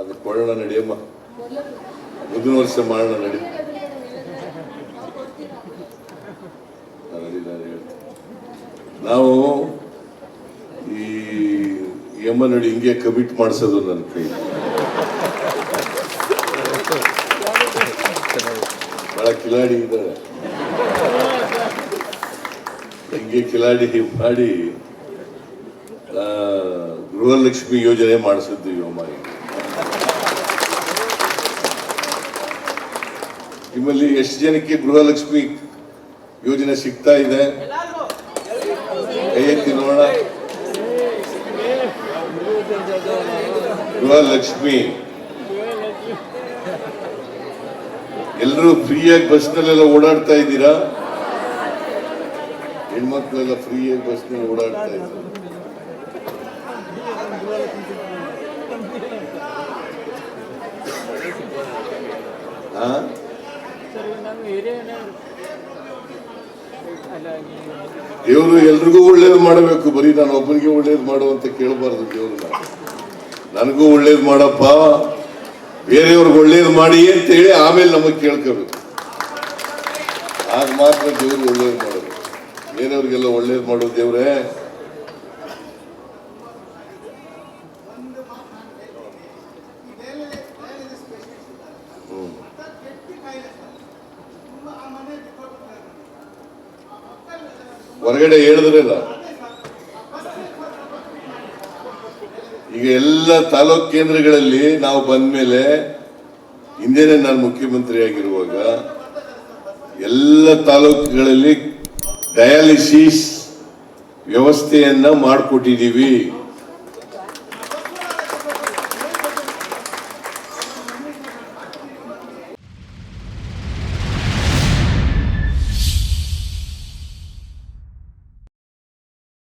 ಅದು ಕೊಳ್ಳೋಣ ನಡಿಯಮ್ಮ ಮುಂದಿನ ವರ್ಷ ಮಾಡೋಣ ನಡಿ. ನಾವು ಈ ಎಮ್ಮ ನಡಿ ಹಿಂಗೆ ಕಮಿಟ್ ಮಾಡಿಸೋದು ನನ್ನ ಕೈ. ಬಹಳ ಕಿಲಾಡಿ ಇದ್ದಾರೆ. ಹಿಂಗೆ ಕಿಲಾಡಿ ಮಾಡಿ ಗೃಹಲಕ್ಷ್ಮಿ ಯೋಜನೆ ಮಾಡಿಸಿದ್ದು ನಿಮ್ಮಲ್ಲಿ ಎಷ್ಟು ಜನಕ್ಕೆ ಗೃಹಲಕ್ಷ್ಮಿ ಯೋಜನೆ ಸಿಗ್ತಾ ಇದೆ? ನೋಡೋಣ. ಗೃಹಲಕ್ಷ್ಮಿ. ಎಲ್ಲರೂ ಫ್ರೀಯಾಗಿ ಬಸ್ನಲ್ಲೆಲ್ಲ ಓಡಾಡ್ತಾ ಇದ್ದೀರಾ? ಹೆಣ್ಮಕ್ಳೆಲ್ಲ ಫ್ರೀಯಾಗಿ ಬಸ್ನಲ್ಲಿ ಓಡಾಡ್ತಾ ಇದ್ದಾರೆ. ಹಾ ದೇವರು ಎಲ್ರಿಗೂ ಒಳ್ಳೇದು ಮಾಡಬೇಕು ಬರೀ ನಾನು ಒಬ್ಬನಿಗೆ ಒಳ್ಳೇದು ಮಾಡು ಅಂತ ಕೇಳಬಾರ್ದು ದೇವ್ರನ್ನ ನನಗೂ ಒಳ್ಳೇದು ಮಾಡಪ್ಪ ಬೇರೆಯವ್ರಿಗೆ ಒಳ್ಳೇದು ಮಾಡಿ ಅಂತ ಹೇಳಿ ಆಮೇಲೆ ನಮಗೆ ಕೇಳ್ಕೋಬೇಕು ಆಗ ಮಾತ್ರ ದೇವ್ರು ಒಳ್ಳೇದು ಮಾಡೋದು ಬೇರೆಯವ್ರಿಗೆಲ್ಲ ಒಳ್ಳೇದು ಮಾಡೋದು ದೇವ್ರೇ ಹೊರಗಡೆ ಹೇಳಿದ್ರಲ್ಲ. ಈಗ ಎಲ್ಲ ತಾಲೂಕ್ ಕೇಂದ್ರಗಳಲ್ಲಿ ನಾವು ಬಂದ್ಮೇಲೆ ಹಿಂದೇನೆ ನಾನು ಮುಖ್ಯಮಂತ್ರಿ ಆಗಿರುವಾಗ ಎಲ್ಲ ತಾಲೂಕುಗಳಲ್ಲಿ ಡಯಾಲಿಸಿಸ್ ವ್ಯವಸ್ಥೆಯನ್ನ ಮಾಡಿಕೊಟ್ಟಿದ್ದೀವಿ